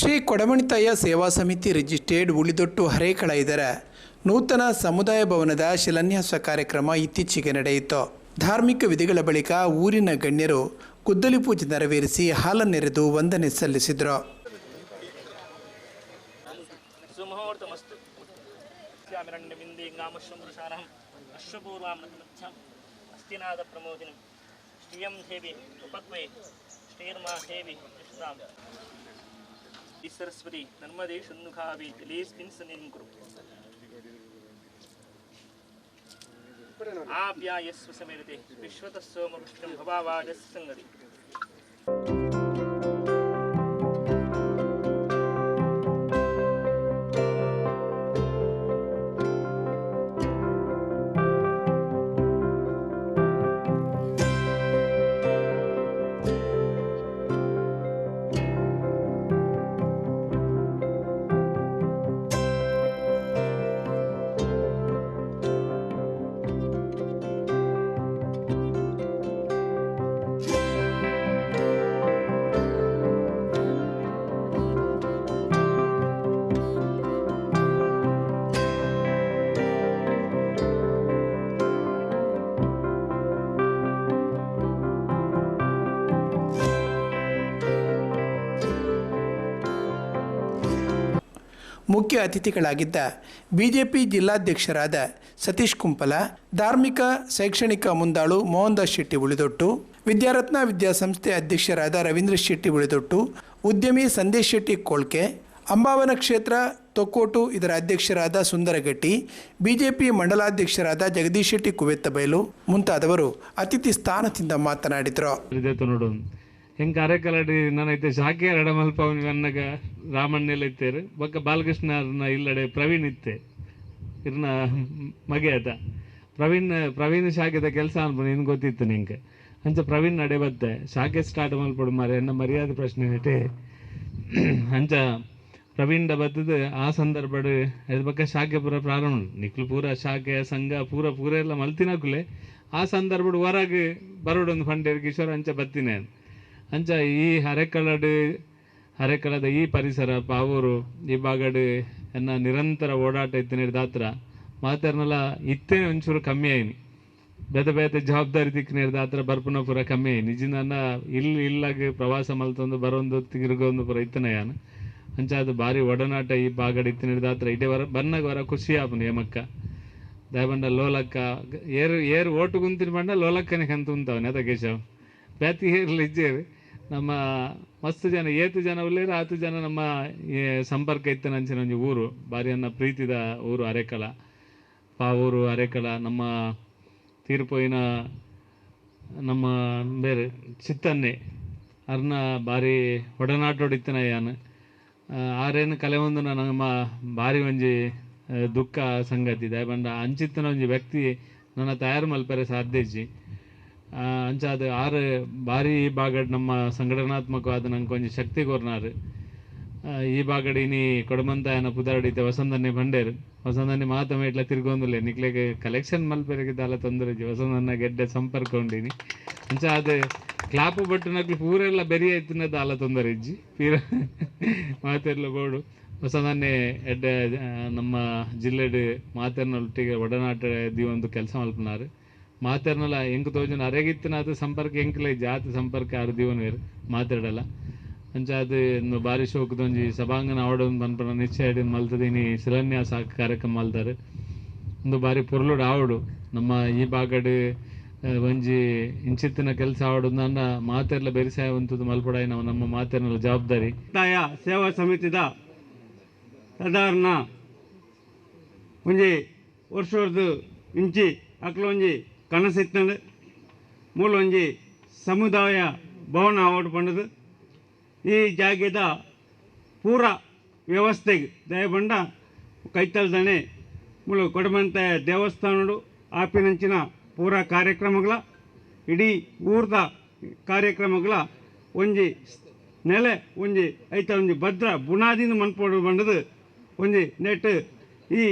ಶ್ರೀ ಕೊಡಮಣಿತಾಯ ಸೇವಾ ಸಮಿತಿ ರಿಜಿಸ್ಟರ್ಡ್ ಉಳಿದೊಟ್ಟು ಹರೇಕಳ ಇದರ ನೂತನ ಸಮುದಾಯ ಭವನದ ಶಿಲಾನ್ಯಾಸ ಕಾರ್ಯಕ್ರಮ ಇತ್ತೀಚೆಗೆ ನಡೆಯಿತು. ಧಾರ್ಮಿಕ ವಿಧಿಗಳ ಬಳಿಕ ಊರಿನ ಗಣ್ಯರು ಕುದ್ದಲಿ ಪೂಜೆ ನೆರವೇರಿಸಿ ಹಾಲನ್ನೆರೆದು ವಂದನೆ ಸಲ್ಲಿಸಿದರು. ಶ್ರೀಯಂ ದೇವಿ ದೇವಿ ಈ ಸರಸ್ವತಿ ನರ್ಮದೇ ಶುನ್ನುಖಾವಿ ಲೀಸ್ಮಿನ್ ಸನ್ನಿಧಿಂ ಕುರು ಆಪ್ಯಾಯಸ್ವ ಸಮೇರತೆ ವಿಶ್ವತಃ ಸೋಮ ವಿಷ್ಣು ಭವಾವಾದಸ್ಯ ಸಂಗತಿ ಮುಖ್ಯ ಅತಿಥಿಗಳಾಗಿದ್ದ ಬಿಜೆಪಿ ಜಿಲ್ಲಾಧ್ಯಕ್ಷರಾದ ಸತೀಶ್ ಕುಂಪಲ, ಧಾರ್ಮಿಕ, ಶೈಕ್ಷಣಿಕ ಮುಂದಾಳು ಮೋಹನ್ ದಾಸ್ ಶೆಟ್ಟಿ ಉಳಿದೊಟ್ಟು, ವಿದ್ಯಾರತ್ನ ವಿದ್ಯಾಸಂಸ್ಥೆ ಅಧ್ಯಕ್ಷರಾದ ರವೀಂದ್ರ ಶೆಟ್ಟಿ ಉಳಿದೊಟ್ಟು, ಉದ್ಯಮಿ ಸಂದೇಶ್ ಶೆಟ್ಟಿ ಕೋಳ್ಕೆ, ಅಂಬಾವನ ಕ್ಷೇತ್ರ ತೊಕ್ಕೋಟು ಇದರ ಅಧ್ಯಕ್ಷರಾದ ಸುಂದರಗಟ್ಟಿ, ಬಿಜೆಪಿ ಮಂಡಲಾಧ್ಯಕ್ಷರಾದ ಜಗದೀಶ್ ಶೆಟ್ಟಿ ಕುವೆತ್ತಬೈಲು ಮುಂತಾದವರು ಅತಿಥಿ ಸ್ಥಾನದಿಂದ ಮಾತನಾಡಿದರು. ಹೆಂಗ್ ಕಾರ್ಯಕಲಾಡಿ ನನೈತೆ ಶಾಖೆ ಅಡಮಲ್ಪ ಅನ್ನಗ ರಾಮಣ್ಣೆಲ್ಲ ಇತ್ತೇರು. ಬೊಕ್ಕ ಬಾಲಕೃಷ್ಣ ಅವ್ರನ್ನ ಇಲ್ಲಡೆ ಪ್ರವೀಣ್ ಇತ್ತೆ. ಇರ್ನ ಮಗೆ ಆತ. ಪ್ರವೀಣ್ ಪ್ರವೀಣ್ ಶಾಖೆದ ಕೆಲಸ ಅನ್ಬೋದು ನಿನ್ ಗೊತ್ತಿತ್ತು ನಿಂಗೆ. ಅಂಚ ಪ್ರವೀಣ್ ನಡೆ ಬತ್ತೆ ಶಾಖೆ ಸ್ಟಾರ್ಟ್ ಮಲ್ಪಡು ಮಾರೆ ಎನ್ನ ಮರ್ಯಾದೆ ಪ್ರಶ್ನೆ ಐತೆ ಅಂಚ ಪ್ರವೀಣ್ದ ಬತ್ತದ ಆ ಸಂದರ್ಭಡ್ ಅದ್ರ ಬಗ್ಗೆ ಶಾಖೆ ಪೂರ ಪ್ರಾರಂಭ. ನಿಕ್ಲು ಪೂರ ಶಾಖೆ ಸಂಘ, ಪೂರ ಪೂರ ಎಲ್ಲ ಮಲ್ತಿನಕುಲೆ ಆ ಸಂದರ್ಭಡ್ ಹೊರಗೆ ಬರೋಡೊಂದು ಫಂಡೇರ್ ಕಿಶೋರ್ ಅಂಚ ಬತ್ತಿನ. ಅಂಚ ಈ ಹರೆಕಳಡ್ ಹರೆಕಳದ ಈ ಪರಿಸರ, ಪಾವೂರು, ಈ ಬಾಗಡ್ ಎನ್ನ ನಿರಂತರ ಓಡಾಟ ಇತ್ತಿನ ದಾತ್ರ ಮಾತಾಡ್ನಲ್ಲ ಇತ್ತೇ ಒಂಚೂರು ಕಮ್ಮಿ ಆಯ್ನಿ. ಬೇತೆ ಬೇತೆ ಜವಾಬ್ದಾರಿ ತಿಕ್ಕಿನ ದಾತ್ರ ಬರ್ಪುನ ಪೂರ ಕಮ್ಮಿ ಆಯ್ನಿ. ನಿಜ ಇಲ್ಲಿ ಇಲ್ಲಾಗ ಪ್ರವಾಸ ಮಲ್ತೊಂದು ಬರೋಂದು ತಿರುಗೊಂದು ಪೂರ ಇತ್ತನಯಾನ ಅಂಚ ಅದು ಭಾರಿ ಒಡನಾಟ ಈ ಬಾಗಡ್ ಇತ್ತಿನ ದಾತ್ರ ಇಡೇ ವರ ಬನ್ನಗ ವರ ಖುಷಿ ಆಪನು ಏಮಕ್ಕ ದಯಬಂಡ ಲೋಲಕ್ಕ, ಏರು ಏರು ಓಟು ಕುಂತಿನ ಬಂಡ ಲೋಲಕ್ಕನೆ ಕಂತ ಉಂತಾವನೆ ಅದ ಕೇಶವ್. ಬ್ಯಾತಿ ಏರ್ಲಿ ಇಜ್ಜೇರು. ನಮ್ಮ ಮಸ್ತ್ ಜನ, ಏತು ಜನ ಉಳ್ಳೇರು ಆತು ಜನ ನಮ್ಮ ಸಂಪರ್ಕ ಅಂಚಿನ ಒಂಜಿ ಊರು ಭಾರಿ ಅನ್ನ ಪ್ರೀತಿದ ಊರು ಅರೆಕಲ. ಪಾವೂರು ಅರೆಕಲ, ನಮ್ಮ ತೀರ್ಪೋಯಿನ ನಮ್ಮ ಬೇರೆ ಚಿತ್ತನ್ನೆ, ಅರ್ನ ಭಾರಿ ಒಡನಾಟೋಡಿತ್ತನ ಯಾನು ಆರೇನು ಕಲೆ ಒಂದು ನಮ್ಮ ಭಾರಿ ಒಂಜಿ, ದುಃಖ ಸಂಗತಿ ದಯಬಂಡ ಅಂಚಿತ್ತಿನ ಒಂಜಿ ವ್ಯಕ್ತಿ ನನ್ನ ತಯಾರು ಮಲ್ಪರೆ ಸಾಧ್ಯ ಅಂಚ ಅದು ಆರು ಬಾರಿ ಈ ಬಾಗಡ್ ನಮ್ಮ ಸಂಘಟನಾತ್ಮಕವಾದ ನಂಗೆ ಒಂಜಿ ಶಕ್ತಿ ಕೊರ್ನಾರು. ಈ ಬಾಗಡ್ ಇನಿ ಕೊಡಮಂತಾಯನ ಇತ್ತೆ ವಸಂತನ್ನೇ ಬಂಡೇರು. ವಸಂತನ್ನೇ ಮಾತ ಮೇಟ್ಲ ತಿರ್ಗೊಂದುಲೆ ನಿಕ್ಲೆಗೆ ಕಲೆಕ್ಷನ್ ದಾಲ ತೊಂದರೆ ಇಜ್ಜಿ ವಸಂತನ್ನ ಗೆಡ್ಡೆ ಸಂಪರ್ಕ ಉಂಡಿನಿ. ಅಂಚ ಅದು ಕ್ಲಾಪು ಬಟ್ಟು ನಕ್ಲು ಪೂರೆಲ್ಲ ಬೆರಿ ಆಯ್ತಿನ ದಾಲ ತೊಂದರೆ ಇಜ್ಜಿ ಪೀರ ಮಾತೆರ್ಲ ಬೋಡು ಹೊಸದನ್ನೇ ಎಡ್ಡೆ ನಮ್ಮ ಜಿಲ್ಲೆಡ್ ಮಾತೆರ್ನೊಟ್ಟಿಗೆ ಒಡನಾಟ ಒಂದು ಕೆಲಸ ಮಲ್ಪನಾರು. ಮಾತೆರ್ನಲ ಎಂಕ್ ತೋಜನ ಅರೆಗಿತ್ತಿನ ಅದು ಸಂಪರ್ಕ ಹೆಂಕಿಲ್ಲ ಜಾತಿ ಸಂಪರ್ಕ ಆರು ದಿವನ ಮಾತಾಡಲ್ಲ ಅಂಚ ಅದು ಬಾರಿ ಶೋಕದೊಂಜಿ ಸಭಾಂಗಣ ಆವಡೊಂದು ಬಂದ್ಪಡ ನಿಶ್ಚಯ ಮಲ್ತದಿನಿ ಶಿಲಾನ್ಯಾಸ ಕಾರ್ಯಕ್ರಮ ಮಲ್ತಾರೆ. ಒಂದು ಬಾರಿ ಪೊರ್ಲುಡು ಆವಡು. ನಮ್ಮ ಈ ಬಾಗಡೆ ಒಂಜಿ ಇಂಚಿತ್ತಿನ ಕೆಲಸ ಆವಡು ನನ್ನ ಮಾತೆರ್ಲ ಬೆರಿಸಾಯವಂತದ್ದು ಮಲ್ಪಡಾಯಿ ನಾವು ನಮ್ಮ ಮಾತೆರ್ನಲ್ಲ ಜವಾಬ್ದಾರಿ. ತಾಯ ಸೇವಾ ಸಮಿತಿದ ಸಾಧಾರಣ ಒಂಜಿ ವರ್ಷ ಇಂಚಿ ಅಕ್ಲ ಒಂಜಿ ಕನಸಿತ್ತಂಡು ಮೂಲ ಒಂಜಿ ಸಮುದಾಯ ಭವನ ಆವಡ್ ಪಂಡದು. ಈ ಜಾಗದ ಪೂರ ವ್ಯವಸ್ಥೆಗೆ ದಯಬಂಡ ಕೈತಲ್ದನೆ ಮೂಲ ಕೊಡಮಂತ ದೇವಸ್ಥಾನಡು ಆಪಿನಂಚಿನ ಪೂರ ಕಾರ್ಯಕ್ರಮಗಳ, ಇಡೀ ಊರ್ದ ಕಾರ್ಯಕ್ರಮಗಳ ಒಂಜಿ ನೆಲೆ ಒಂಜಿ ಐತ ಒಂಜಿ ಭದ್ರ ಬುನಾದಿನ ಮನ್ಪೋಡು ಬಂಡದು ಒಂಜಿ ನೆಟ್ ಈ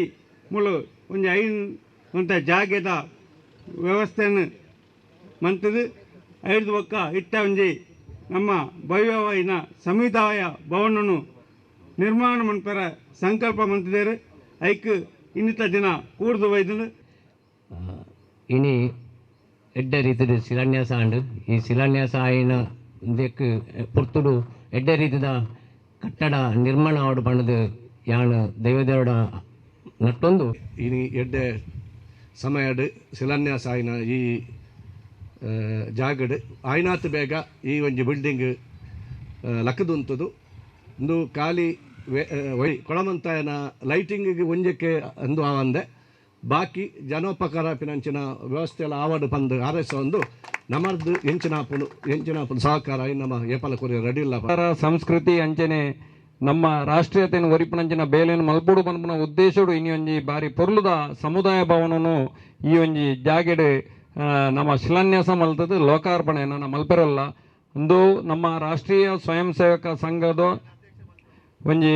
ಮುಳು ಒಂಜಿ ಐನ್ ಅಂತ ಜಾಗದ ವ್ಯವಸ್ಥೆಯನ್ನು ಮಂತದು ಐದು ಒಕ್ಕ ಇಟ್ಟ ಒಂಜಿ ನಮ್ಮ ಭವ್ಯವಾಯಿನ ಸಮುದಾಯ ಭವನನ್ನು ನಿರ್ಮಾಣ ಮನ್ಪರ ಸಂಕಲ್ಪ ಮಂತಿದ್ದೇರು ಐಕ್ ಇನ್ನಿತ ದಿನ ಕೂಡ್ದು ಒಯ್ದು ಇನಿ ಎಡ್ಡ ರೀತಿದ ಶಿಲಾನ್ಯಾಸ ಅಂಡು. ಈ ಶಿಲಾನ್ಯಾಸ ಆಯಿನ ಇದಕ್ಕೆ ಪುರ್ತುಡು ಎಡ್ಡ ರೀತಿದ ಕಟ್ಟಡ ನಿರ್ಮಾಣ ಆವಡು ಬಣ್ಣದ ಯಾಣ ದೈವದೇವಡ ನಟ್ಟೊಂದು. ಇನಿ ಎಡ್ಡೆ ಸಮಯಡ್ ಶಿಲಾನ್ಯಾಸ ಆಯ್ನ ಈ ಜಾಗಡ್. ಆಯ್ನಾತ್ ಬೇಗ ಈ ಒಂಜಿ ಬಿಲ್ಡಿಂಗ್ ಲಕ್ಕದುಂತದು ಇಂದು ಖಾಲಿ ವೇ ಕೊಳಮಂತಾಯನ ಲೈಟಿಂಗಿಗೆ ಒಂಜಕ್ಕೆ ಅಂದು ಆವಂದೆ ಬಾಕಿ ಜನೋಪಕಾರ ಪಿನಂಚಿನ ವ್ಯವಸ್ಥೆ ಎಲ್ಲ ಆವಡ್ ಆರೈಸ ಒಂದು. ನಮರ್ದು ಎಂಚಿನಾಪುನು ಎಂಚಿನಾಪುನು ಸಹಕಾರ ಐ ನಮ್ಮ ಏಪಲ ಕೊರಿಯ ರೆಡಿ ಇಲ್ಲ. ಸರ್ಕಾರ ಸಂಸ್ಕೃತಿ ಅಂಚನೆ ನಮ್ಮ ರಾಷ್ಟ್ರೀಯತೆಯನ್ನು ಒರಿಪಣಂಚಿನ ಬೇಲೆಯನ್ನು ಮಲ್ಪುಡು ಪನ್ಪುನ ಉದ್ದೇಶಡು ಇನಿ ಒಂಜಿ ಬಾರಿ ಪೊರ್ಲುದ ಸಮುದಾಯ ಭವನನು ಈ ಒಂಜಿ ಜಾಗೆಡ್ ನಮ್ಮ ಶಿಲಾನ್ಯಾಸ ಮಲ್ತದ ಲೋಕಾರ್ಪಣೆ ನನ್ನ ಮಲ್ಪೆರಲ್ಲ. ಒಂದು ನಮ್ಮ ರಾಷ್ಟ್ರೀಯ ಸ್ವಯಂ ಸೇವಕ ಸಂಘದ ಒಂಜಿ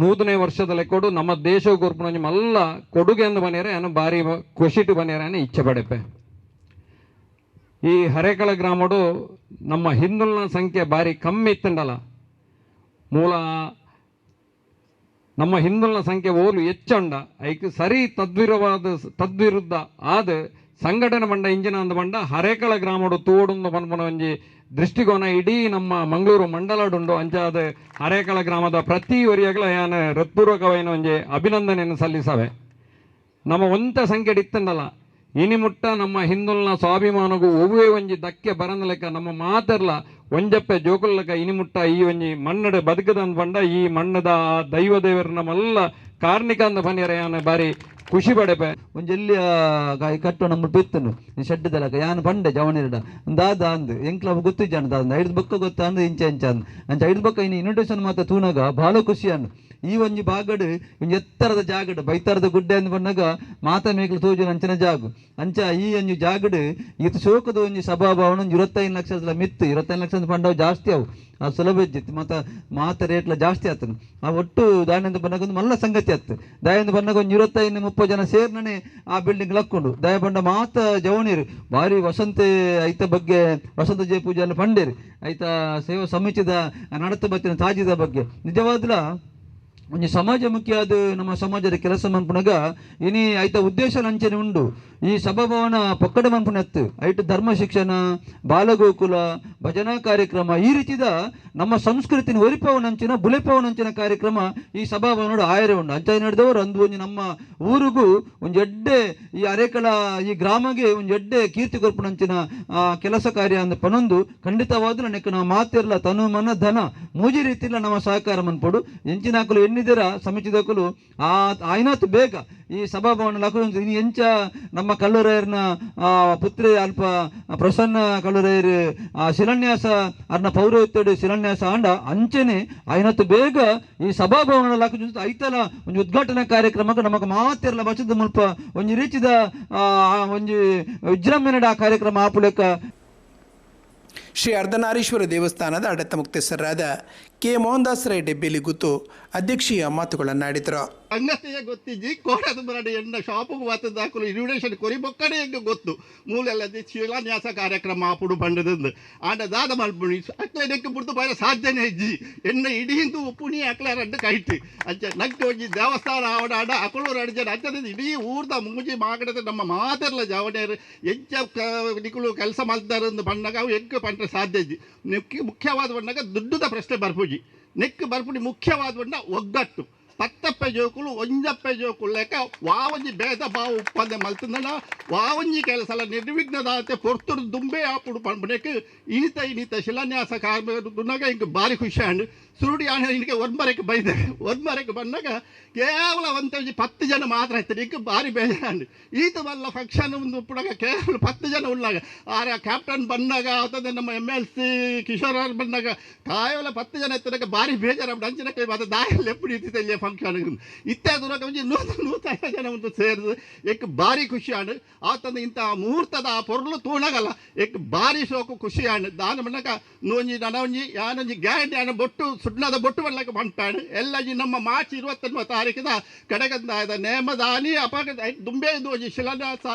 ನೂತನ ವರ್ಷದ ಕೊಡು ನಮ್ಮ ದೇಶ ಗೊರ್ಪುನ ಮಲ್ಲ ಕೊಡುಗೆ ಎಂದು ಬನ್ನಿರೆ ಏನು ಬಾರಿ ಖುಷಿಟು ಬನ್ನಿರೆ ಏನು ಇಚ್ಛೆ ಪಡೆಪೆ. ಈ ಹರೇಕಳ ಗ್ರಾಮಡು ನಮ್ಮ ಹಿಂದುಳಿನ ಸಂಖ್ಯೆ ಭಾರಿ ಕಮ್ಮಿ ಇತ್ತಂಡಲ್ಲ ಮೂಲ. ನಮ್ಮ ಹಿಂದುಳಿನ ಸಂಖ್ಯೆ ಓಲು ಹೆಚ್ಚಂಡ ಐಕ್ ಸರಿ ತದ್ವಿರವಾದ, ತದ್ವಿರುದ್ಧ ಆದ ಸಂಘಟನೆ ಬಂಡ ಇಂಜಿನ ಅಂದ ಬಂಡ, ಹರೇಕಳ ಗ್ರಾಮಡು ತೂಡುಂದು ಪನ್ಪನ ಒಂಜಿ ದೃಷ್ಟಿಕೋನ ಇಡೀ ನಮ್ಮ ಮಂಗಳೂರು ಮಂಡಲಡುಂಡು ಅಂಚಾದ ಹರೇಕಳ ಗ್ರಾಮದ ಪ್ರತಿ ವರಿಯಾಗಲ ಯಾನ ಹೃತ್ಪೂರ್ವಕವೈನ ಒಂಜಿ ಅಭಿನಂದನೆಯನ್ನು ಸಲ್ಲಿಸವೆ. ನಮ್ಮ ಒಂತ ಸಂಖ್ಯೆ ಇತ್ತಂಡಲ್ಲ ಇನಿ ಮುಟ್ಟ ನಮ್ಮ ಹಿಂದುಲ್ನ ಸ್ವಾಭಿಮಾನಗೂ ಒವ್ವೇ ಒಂಜಿ ದಕ್ಕೆ ಬರಂದಲೆಕ್ಕ ನಮ್ಮ ಮಾತೆರ್ಲ ಒಂಜಪ್ಪೆ ಜೋಕುಲ್ಲಕ ಇನಿ ಮುಟ್ಟ ಈ ಒಂಜಿ ಮಣ್ಣಡ ಬದುಕದಂದ್ ಬಂಡ ಈ ಮಣ್ಣದ ದೈವ ದೇವರ ನಮ್ಮಲ್ಲ ಕಾರ್ಣಿಕ ಅಂದ ಪನ್ಯರ ಬಾರಿ ಖುಷಿ ಪಡೆಪೆ. ಒಂಜೆಲ್ಲಿ ಕಟ್ಟು ನಮ್ಮ ಬಿತ್ತನು ಶೆಡ್ಡದಲಕ ಯಾನು ಯಾನ್ ಪಂಡೆ ಜವನಿರಡ. ದಾದ ಅಂದ್ ಎಂಕ್ಲ ಗೊತ್ತು ಜಾನ ದಾದ ಐದು ಬೊಕ್ಕ ಗೊತ್ತ ಅಂದ್ ಇಂಚ ಇಂಚ ಅಂದ್. ಅಂಚ ಐದು ಬೊಕ್ಕ ಇನ್ನು ಇನ್ವಿಟೇಷನ್ ಮಾತ್ರ ತೂನಾಗ, ಭಾಳ ಖುಷಿ ಅನ್ನು ಈ ಒಂಜಿ ಬಾಗಡ್ ಒಂಜಿ ಎತ್ತರದ ಜಾಗಡ್, ಬೈತರದ ಗುಡ್ಡೆ ಅಂದ್ ಬಂದಾಗ ಮಾತ ಮೇಕ್ಲು ತೋಜು ಅಂಚನ ಜಾಗ. ಅಂಚ ಈ ಒಂಜಿ ಜಾಗಡ್, ಈತ ಶೋಕದ ಒಂಜಿ ಸಭಾಭವನ ಒಂಜಿ ಇರುವತ್ತೈದು ಲಕ್ಷದ ಮಿತ್ತು, ಇರುವತ್ತೈದು ಲಕ್ಷದ ಪಂಡವು ಜಾಸ್ತಿ ಅವು. ಆ ಸುಲಭ ಇದ್ದಿತ್ತು, ಮತ್ತು ಮಾತ ರೇಟ್ಲ ಜಾಸ್ತಿ ಆತನು. ಆ ಒಟ್ಟು ದಾಯಂದ ಬಂದಾಗ ಒಂದು ಮಲ್ಲ ಸಂಗತಿ ಆತ್ತು ದಾಯಂದ ಬಂದಾಗ ಒಂದು ಇರತ್ತೈದು ಮುಪ್ಪ ಜನ ಸೇರ್ನೇ ಆ ಬಿಲ್ಡಿಂಗ್ ಲಕ್ಕೊಂಡು. ದಯ ಬಂಡ ಮಾತ ಜವಣೀರು ಭಾರಿ ವಸಂತ ಐತ ಬಗ್ಗೆ, ವಸಂತ ಜಯ ಪೂಜೆ ಪಂಡೇರಿ. ಐತ ಸೇವಾ ಸಮಿತಿದ ನಡತ ಬತ್ತಿನ ತಾಜಿದ ಬಗ್ಗೆ. ನಿಜವಾದ್ಲ ಒಂಜಿ ಅದು ನಮ್ಮ ಸಮಾಜದ ಕೆಲಸ ಮನ್ಪುನಗ ಇನಿ ಐತ ಉದ್ದೇಶ ಲಂಚನೆ ಉಂಡು. ಈ ಸಭಾಭವನ ಪೊಕ್ಕಡ ಮನ್ಪುನತ್ತು ಐಟ್ ಧರ್ಮ ಶಿಕ್ಷಣ, ಬಾಲಗೋಕುಲ, ಭಜನಾ ಕಾರ್ಯಕ್ರಮ, ಈ ರೀತಿದ ನಮ್ಮ ಸಂಸ್ಕೃತಿನ ಒರಿಪವನಂಚಿನ ಬುಲೆಪವನಂಚಿನ ಕಾರ್ಯಕ್ರಮ ಈ ಸಭಾಭವನೋಡು ಆಯರೆ ಉಂಡು. ಅಂಚ ನಡೆದವರು ಅಂದು ಒಂಜಿ ನಮ್ಮ ಊರಿಗೂ ಒಂದು ಎಡ್ಡೆ, ಈ ಅರೆಕಳ ಈ ಗ್ರಾಮಗೆ ಒಂದು ಎಡ್ಡೆ ಕೀರ್ತಿ ಕೊರ್ಪುನಂಚಿನ ಕೆಲಸ ಕಾರ್ಯ ಅಂದ ಪನೊಂದು. ಖಂಡಿತವಾದ್ರೂ ನೆಕ್ಕ ನಾವು ಮಾತಿರಲ್ಲ ತನು ಮನ ಧನ, ಮೂಜಿ ರೀತಿಲ ನಮ್ಮ ಸಹಕಾರ ಮನ್ಪಡು ಎಂಚಿನಾಕಲು ಎನ್ನಿದಿರ ಸಮಿತಿದಕಲು ಆ ಆಯ್ನಾತು ಬೇಗ ಈ ಸಭಾಭವನ ಲಕು ಇನ್ನು ಎಂಚ ನಮ್ಮ ಕಲ್ಲುರಾಯರ್ನ ಪುತ್ರಿ ಅಲ್ಪ, ಪ್ರಸನ್ನ ಕಲ್ಲುರಾಯರ್ ಆ, ಶಿಲಾನ್ಯಾಸ, ಅರ್ನ ಪೌರೋಹಿತ್ಯಡು ಶಿಲಾನ್ಯಾಸ ಆಂಡ ಅಂಚನೆ ಆಯ್ನಾತು ಬೇಗ ಈ ಸಭಾಭವನ ಲಕ್ಕ ಐತಲ ಒಂದು ಉದ್ಘಾಟನಾ ಕಾರ್ಯಕ್ರಮಕ್ಕೆ ನಮಗೆ ಮಾತಿರ್ಲ ಬಚದ ಮುಲ್ಪ ಒಂಜಿ ರೀತಿದ ಒಂದು ಒಂಜಿ ವಿಜೃಂಭಣೆಡ ಆ ಕಾರ್ಯಕ್ರಮ ಆಪುಲೆಕ್ಕ ಶ್ರೀ ಅರ್ಧನಾರೀಶ್ವರ ದೇವಸ್ಥಾನದ ಅಡೆತ ಮುಕ್ತೇಸರಾದ ಕೆ ಮೋಹನ್ದಾಸ್ ರೆಡ್ಡಿ ಬೆಲಿಗುತ್ತು. ಗುತ್ತು ಅಧ್ಯಕ್ಷೀಯ ಮಾತುಗಳನ್ನಾಡಿದರು ಸಂಗತಿಯ ಗೊತ್ತಿಜ್ಜಿ ಕೋಟದ ಬರಡಿ ಎನ್ನ ಶಾಪಿಗೆ ಬತ್ತದ ಹಾಕಲು ಇನ್ವಿಟೇಷನ್ ಕೊರಿ ಬೊಕ್ಕಡೆ ಹೆಂಗೆ ಗೊತ್ತು. ಮೂಲೆಲ್ಲದಿ ಶಿಲಾನ್ಯಾಸ ಕಾರ್ಯಕ್ರಮ ಆಪುಡು ಬಂಡದಂದು. ಆಂಡ ದಾದ ಮಲ್ಪುಣಿ, ಅಕ್ಲೆ ನೆಕ್ಕು ಬಿಡ್ತು ಬರ ಸಾಧ್ಯನೇ ಇಜ್ಜಿ ಎನ್ನ ಇಡೀ ಹಿಂದು ಉಪ್ಪುಣಿ ಅಕ್ಲೆ ರಡ್ಡು ಕೈಟ್ ಅಂಚೆ ನಕ್ಕೆ ಹೋಗಿ ದೇವಸ್ಥಾನ ಆವಡ ಆಡ ಅಕಳು ರಡ್ಜನ ಅಂಚದ ಇಡೀ ಊರ್ದ ಮುಂಜಿ ಮಾಗಡದ ನಮ್ಮ ಮಾತೆರ್ಲ ಜವನೇರು ಹೆಚ್ಚ ನಿಕುಲು ಕೆಲಸ ಮಾಡ್ತಾರೆ ಬಂದಾಗ ಅವು ಹೆಂಗೆ ಪಂಟ್ರೆ ಸಾಧ್ಯ ಇಜ್ಜಿ ಮುಖ್ಯವಾದ ಬಂದಾಗ ದುಡ್ಡುದ ಪ್ರಶ್ನೆ ಬರ್ಪುಜಿ. ನೆಕ್ ಬರ್ಪುಡಿ ಮುಖ್ಯವಾದ ಬಂಡ ಒಗ್ಗಟ್ಟು. ಪತ್ತಪ್ಪ ಜೋಕುಲು జోకులు వంజప్ప జోకులు ಭೇದ ಭಾವ భేదభావ ಮಲ್ತಂದನ మల్తుందన వావంజి ನಿರ್ವಿಗ್ನ ನಿರ್ವಿಘ್ನದಾತೆ ಪೊರ್ತುರು ದುಂಬೆ ಆಪುಡು ಪಂಪನೆಕ್ ಈತ ಇನಿತ ಶಿಲಾನ್ಯಾಸ ಕಾರ್ಮಿಕ ಇಂಕ್ ಭಾರಿ ಖುಷಿ ಅಂಡ್ ಸುರುಡಿ ಆನೆ ಇನ್ಕೆ ಒಂದ್ಮರೆಗೆ ಬೈದ ಒಂದ್ಮರೆಗೆ ಬಂದಾಗ ಕೇವಲ ಒಂದಿ ಪತ್ತು ಜನ ಮಾತ್ರ ಆಯ್ತಾರೆ ಇಂಕ ಭಾರಿ ಬೇಜಾರಂಡು ಈತ ಬಲ್ಲ ಫಂಕ್ಷನ್ ಒಂದು ಪುಡಾಗ ಕೇವಲ ಪತ್ತು ಜನ ಉಳ್ಳಾಗ ಆರ ಕ್ಯಾಪ್ಟನ್ ಬಂದಾಗ ಆತದೆ ನಮ್ಮ ಎಂ ಎಲ್ ಸಿ ಕಿಶೋರ್ ಅವ್ರು ಬಂದಾಗ ಕೇವಲ ಪತ್ತು ಜನ ಇತ್ತದಾಗ ಭಾರಿ ಬೇಜಾರು ಅಂಚಿನ ಕೈ ಮಾತ್ರ ದಾಯಲ್ಲಿ ಎಪ್ಪಡಿ ಇತ್ತಿಲ್ಲ પંખાને ಇತ್ಯಾದ ಕವಿಜಿ ನೂತನ ನೂತನ ಜನ ಒಂದು ಸೇರಿದ ಏಕ ಬಾರಿ ಖುಷಿ ಆಂಡ್ ಆತಂದ ಇಂಥ ಮುಹೂರ್ತದ ಆ ಪೊರ್ಲು ತೂಣಗಲ್ಲ. ಏಕ ಭಾರಿ ಶೋಕು ಖುಷಿ ಆಂಡ್ ದಾನ ಮಣ್ಣಕ ನೂಂಜಿ ನನವಂಜಿ ಯಾನೊಂಜಿ, ಗ್ಯಾರಂಟಿ ಆಣ ಬೊಟ್ಟು ಸುಡ್ನದ ಬೊಟ್ಟು ಬಣ್ಣಕ್ಕೆ ಬಂಟಾಣ್ ಎಲ್ಲಜಿ ನಮ್ಮ ಮಾರ್ಚ್ ಇರುವತ್ತೊಂಬ ತಾರೀಕಿದ ಕಡೆಗಂದಾಯದ ನೇಮದಾನಿ ಅಪಕ ದುಂಬೆ ಇದು ಒಂಜಿ ಶಿಲಾನ್ಯಾಸ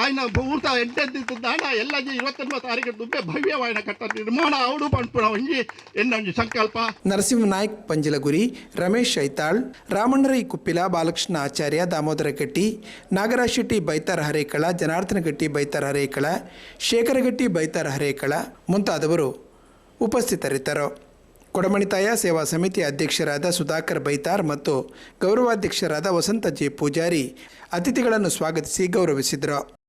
ಆಯ್ನ ಮುಹೂರ್ತ ಎಂಟೆದ್ದಾಣ ಎಲ್ಲಜಿ ಇವತ್ತೊಂಬ ತಾರೀಕು ದುಂಬೆ ಭವ್ಯವಾಯಿನ ಕಟ್ಟ ನಿರ್ಮಾಣ ಅವಡು ಬಂಡ್ಪುಣ ಒಂಜಿ ಎನ್ನೊಂಜಿ ಸಂಕಲ್ಪ. ನರಸಿಂಹ ನಾಯ್ಕ್, ಪಂಜಲಗುರಿ, ರಮೇಶ್ ಐತಾಳ್ ರಾಮಣ್ಣರೈ ಕುಪ್ಪಿಲ, ಬಾಲಕೃಷ್ಣ ಆಚಾರ್ಯ, ದಾಮೋದರ ಗಟ್ಟಿ, ನಾಗರಾಜ್ ಶೆಟ್ಟಿ ಬೈತಾರ್ ಹರೇಕಳ, ಜನಾರ್ದನ ಗಟ್ಟಿ ಬೈತಾರ್ ಹರೇಕಳ ಶೇಖರಗಟ್ಟಿ ಬೈತಾರ್ ಹರೇಕಳ ಮುಂತಾದವರು ಉಪಸ್ಥಿತರಿದ್ದರು. ಕೊಡಮಣಿತಾಯ ಸೇವಾ ಸಮಿತಿ ಅಧ್ಯಕ್ಷರಾದ ಸುಧಾಕರ್ ಬೈತಾರ್ ಮತ್ತು ಗೌರವಾಧ್ಯಕ್ಷರಾದ ವಸಂತ ಜೆ ಪೂಜಾರಿ ಅತಿಥಿಗಳನ್ನು ಸ್ವಾಗತಿಸಿ ಗೌರವಿಸಿದರು.